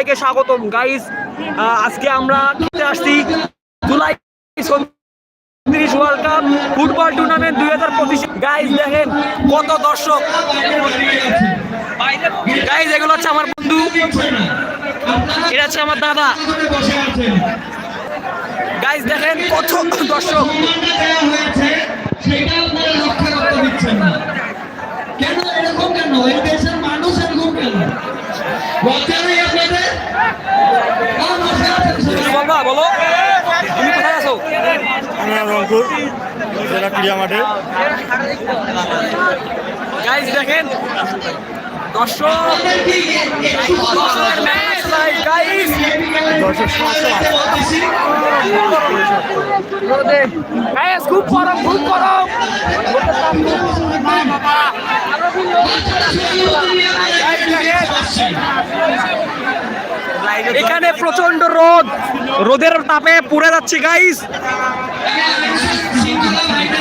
সবাইকে স্বাগতম। গাইস আজকে আমরা খেলতে আসছি জুলাই তিরিশ ওয়ার্ল্ড কাপ ফুটবল টুর্নামেন্ট দুই হাজার পঁচিশ। গাইস দেখেন কত দর্শক। গাইস এগুলো হচ্ছে আমার বন্ধু। এটা হচ্ছে আমার দাদা। গাইস দেখেন কত দর্শক। সেটা কেন এরকম কেন? এই দেশের মানুষ এরকম কেন? ক্রীড়া মাঠে দেখেন দর্শক গাইস দর্শক সমস্যা গাইস খুব গরম খুব গরম। এখানে প্রচণ্ড রোদ। রোদের তাপে পুড়ে যাচ্ছে গাইস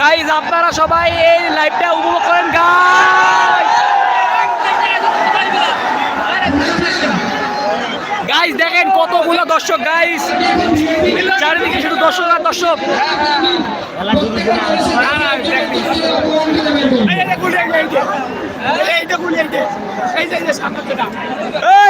গাইজ আপনারা সবাই এই লাইভটা উপভোগ করেন গাইজ দেখেন কতগুলো দর্শক গাইজ চারিদিকে শুধু দর্শক আর দর্শক। এই!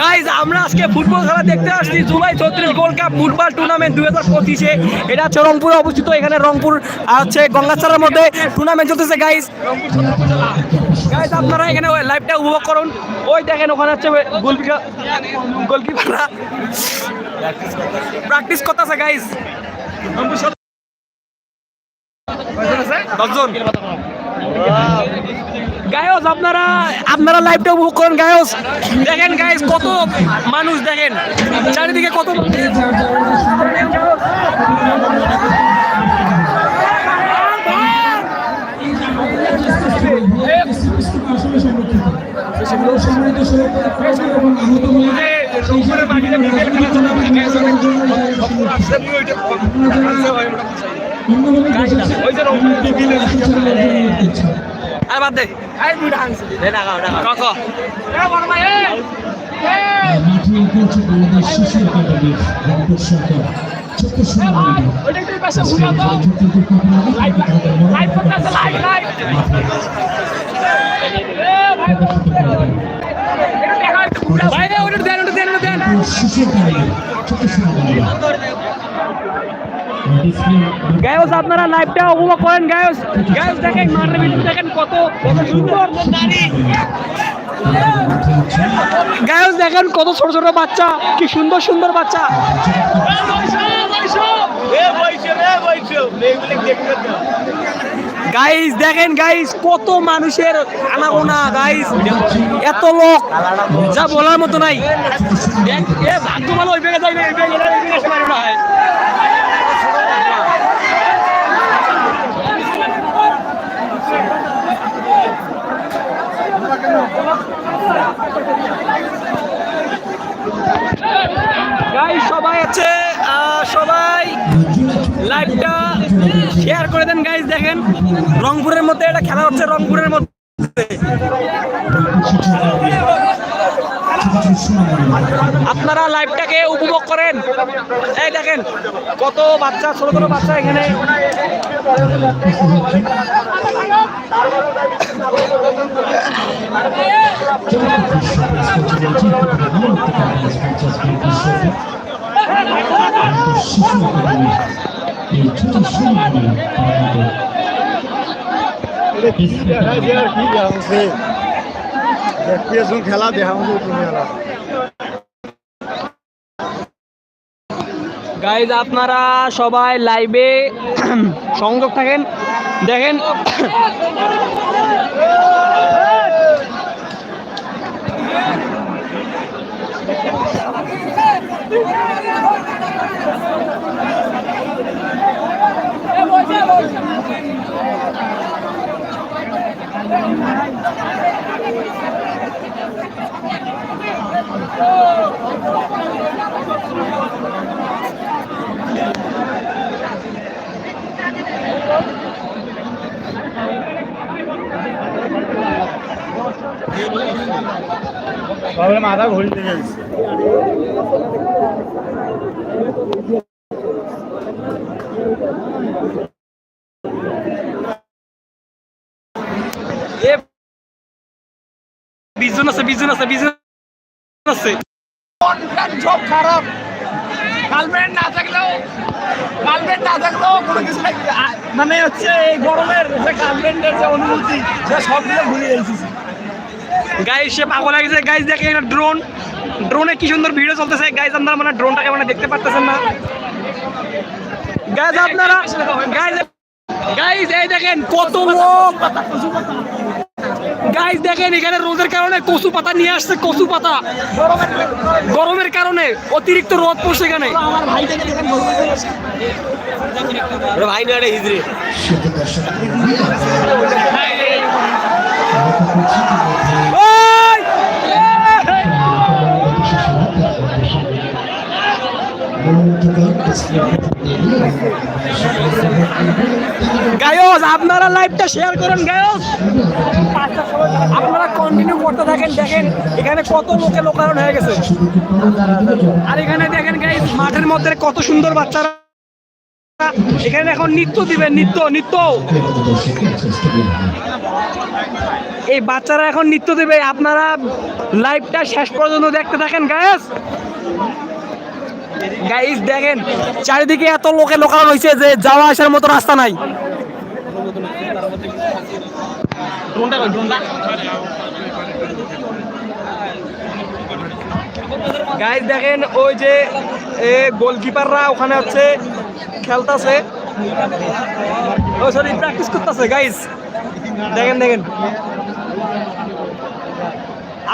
গাইজ আমরা আজকে ফুটবল খেলা দেখতে আসছি। জুলাই চৌত্রিশ গোল্ড কাপ ফুটবল টুর্নামেন্ট দুই হাজার পঁচিশে। এটা হচ্ছে রংপুরে অবস্থিত। এখানে রংপুর আর হচ্ছে গঙ্গাচারের মধ্যে টুর্নামেন্ট চলতেছে গাইজ গাইজ আপনারা এখানে লাইভটা উপভোগ করুন। ওই দেখেন, ওখানে হচ্ছে গোলকিপার, গোলকিপাররা প্র্যাকটিস করতেছে গাইজ দশজন। গায়স আপনারা আপনারা লাইভটা উপভোগ করেন গায়স। দেখেন গাইস কত মানুষ দেখেন। চারিদিকে কত আর বাদ দে বাইরে ওটা দেন ওটা দেন ওটা দেন গায়স আপনারা লাইভটা উপভোগ করেন গায়স গায়স দেখেন ভিতরে দেখেন কত কত সুন্দর গায়স দেখেন কত ছোট ছোট বাচ্চা কি সুন্দর সুন্দর বাচ্চা গাইস দেখেন গাইস কত মানুষের আনাগোনা গাইস এত লোক যা বলার মতো নাই ভাগ্য ভালো ওই বেগে যাই না এই বেগে এই না। হচ্ছে সবাই লাইভটা শেয়ার করে দেন গাইজ দেখেন। রংপুরের মধ্যে এটা খেলা হচ্ছে, রংপুরের মধ্যে। আপনারা লাইভটাকে উপভোগ করেন। এই দেখেন, কত বাচ্চা, ছোট ছোট বাচ্চা এখানে। খেলা গাইজ আপনারা সবাই লাইভে সংযোগ থাকেন। দেখেন। মাথা ঘুরতে গেছে এ বিজন আছে বিজন আছে বিজন আছে। সব খারাপ। গার্লফ্রেন্ড না থাকলেও গার্লফ্রেন্ড না থাকলেও কোনো কিছু মানে হচ্ছে এই গরমের যে গার্লফ্রেন্ডের যে অনুভূতি সে সবগুলো ভুলে গেছি। গাইজ সে পাগল হয়ে গেছে। গাইজ দেখে একটা ড্রোন ড্রোনে কি সুন্দর ভিডিও চলতেছে। গাইজ আপনারা মানে ড্রোনটাকে মানে দেখতে পারতেছেন না। গাইজ আপনারা গাইজ গাইজ এই দেখেন কত লোক গাইজ দেখেন এখানে রোদের কারণে কচু পাতা নিয়ে আসছে কচু পাতা। গরমের কারণে অতিরিক্ত রোদ পড়ছে এখানে। ভাই না হিজড়ে। গায়স আপনারা লাইভটা শেয়ার করেন গায়স আপনারা কন্টিনিউ করতে থাকেন, দেখেন এখানে কত লোকে লোকারণ হয়ে গেছে। আর এখানে দেখেন গাইস মাঠের মধ্যে কত সুন্দর বাচ্চারা। এখানে এখন নৃত্য দিবেন, নৃত্য নৃত্য। এই বাচ্চারা এখন নৃত্য দেবে, আপনারা লাইভটা শেষ পর্যন্ত দেখতে থাকেন গায়েস গাইস দেখেন, চারিদিকে এত লোকে লোকানো হয়েছে যে যাওয়া আসার মতো রাস্তা নাই। গাইস দেখেন ওই যে গোলকিপাররা ওখানে হচ্ছে খেলতাছে। ও সরি প্র্যাকটিস করতেছে গাইস দেখেন দেখেন।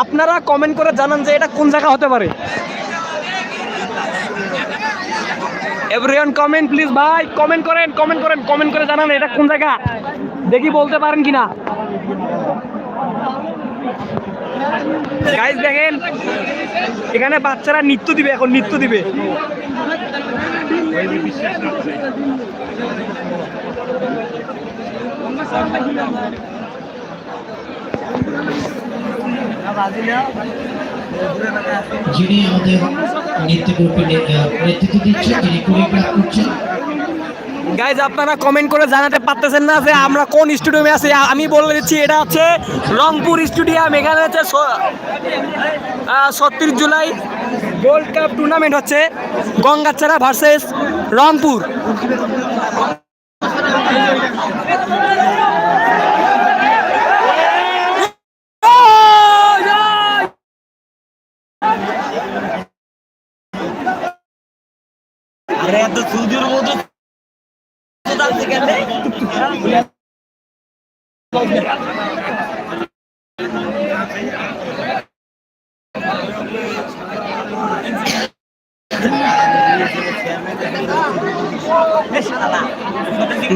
আপনারা কমেন্ট করে জানান যে এটা কোন জায়গা হতে পারে। এভরিওয়ান কমেন্ট প্লিজ ভাই। কমেন্ট করেন কমেন্ট করেন কমেন্ট করে জানান এটা কোন জায়গা। দেখি বলতে পারেন কিনা। গাইজ দেখেন, এখানে বাচ্চারা নৃত্য দিবে, এখন নৃত্য দিবে। যিনি আমাদের গাইজ আপনারা কমেন্ট করে জানাতে পারতেছেন না যে আমরা কোন স্টুডিয়ামে আছি। আমি বলে দিচ্ছি, এটা হচ্ছে রংপুর স্টুডিয়াম এখানে হচ্ছে ছত্রিশ জুলাই গোল্ড কাপ টুর্নামেন্ট হচ্ছে গঙ্গাচারা ভার্সেস রংপুর।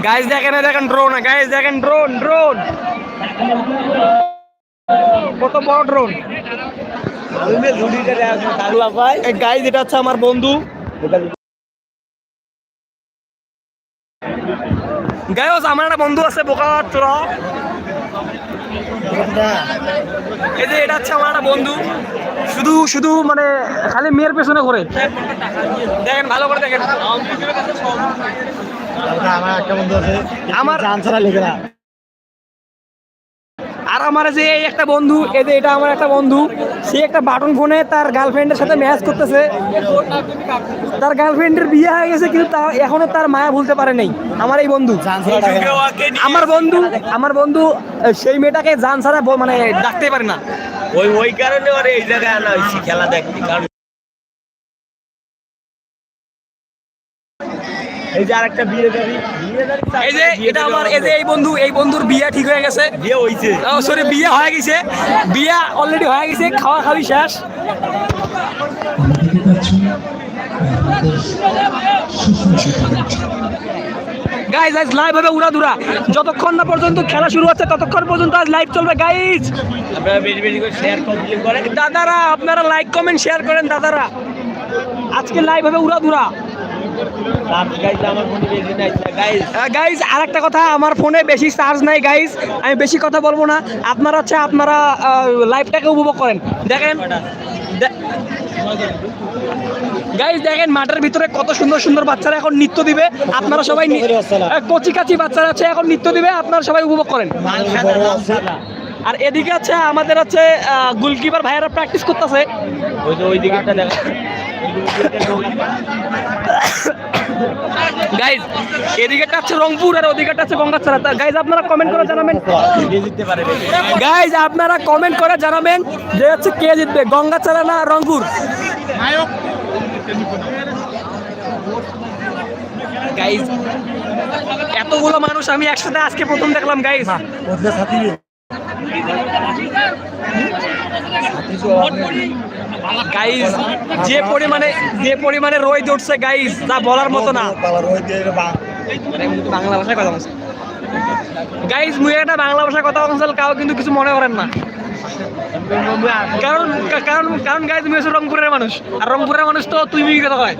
গাইজ দেখেন দেখেন ড্রোন গাইজ দেখেন ড্রোন ড্রোন কত বড় ড্রোন গাইজ এটা হচ্ছে আমার বন্ধু। গাইজ আমার একটা বন্ধু আছে, বোকা চোরা। এই যে এটা হচ্ছে আমার একটা বন্ধু। শুধু শুধু মানে খালি মেয়ের পেছনে করে দেখেন ভালো করে দেখেন। আমার একটা বন্ধু আছে আমার- আনসারা লিখে আর আমার যে এই একটা বন্ধু এতে যে এটা আমার একটা বন্ধু সে একটা বাটন ফোনে তার গার্লফ্রেন্ডের সাথে ম্যাচ করতেছে। তার গার্লফ্রেন্ডের বিয়ে হয়ে গেছে কিন্তু তা এখনও তার মায়া ভুলতে পারে নাই। আমার এই বন্ধু। আমার বন্ধু আমার বন্ধু সেই মেয়েটাকে জান ছাড়া মানে ডাকতে পারে না। ওই ওই কারণে আর এই জায়গায় আনা হয়েছে খেলা দেখতে। কারণ এই যে আরেকটা বিয়ে দাবি। এই যে এটা আমার এই যে এই বন্ধু এই বন্ধুর বিয়ে ঠিক হয়ে গেছে। বিয়ে হইছে। সরি বিয়ে হয়ে গেছে। বিয়ে অলরেডি হয়ে গেছে খাওয়া খাওয়াই শেষ। গাইজ আজ লাইভ হবে উড়াধুরা যতক্ষণ না পর্যন্ত খেলা শুরু হচ্ছে ততক্ষণ পর্যন্ত আজ লাইভ চলবে গাইজ আপনারা বেশি বেশি করে শেয়ার কমপ্লিট করেন। দাদারা আপনারা লাইক কমেন্ট শেয়ার করেন দাদারা। আজকে লাইভ হবে উড়াধুরা গাইজ আর একটা কথা আমার ফোনে বেশি চার্জ নাই গাইজ আমি বেশি কথা বলব না। আপনারা হচ্ছে আপনারা লাইভটাকে উপভোগ করেন। দেখেন গাইজ দেখেন মাঠের ভিতরে কত সুন্দর সুন্দর বাচ্চারা এখন নৃত্য দিবে। আপনারা সবাই কচি কাচি বাচ্চারা আছে এখন নৃত্য দিবে। আপনারা সবাই উপভোগ করেন। আর এদিকে আছে আমাদের হচ্ছে গোলকিপার ভাইয়েরা প্র্যাকটিস করতেছে। ওই যে ওই দিকেরটা দেখা। গাইজ এদিকেটা হচ্ছে রংপুর আর ওদিকেটা হচ্ছে গঙ্গাছড়া। গাইজ আপনারা কমেন্ট করে জানাবেন। বিয়ে জিততে পারে গাইজ আপনারা কমেন্ট করে জানাবেন যে হচ্ছে কে জিতবে গঙ্গাছড়া না রংপুর? গাইজ এতগুলো মানুষ আমি একসাথে আজকে প্রথম দেখলাম গাইজ গাইজ যে পরিমাণে যে পরিমাণে রোদ উঠছে গাইজ তা বলার মতো না। বাংলা ভাষায় কথা বলছে। গাইজ মুই একটা বাংলা ভাষায় কথা বলছে কাউ কিন্তু কিছু মনে করেন না। কারণ কারণ কারণ গাইজ মুই রংপুরের মানুষ। আর রংপুরের মানুষ তো তুই কথা হয়।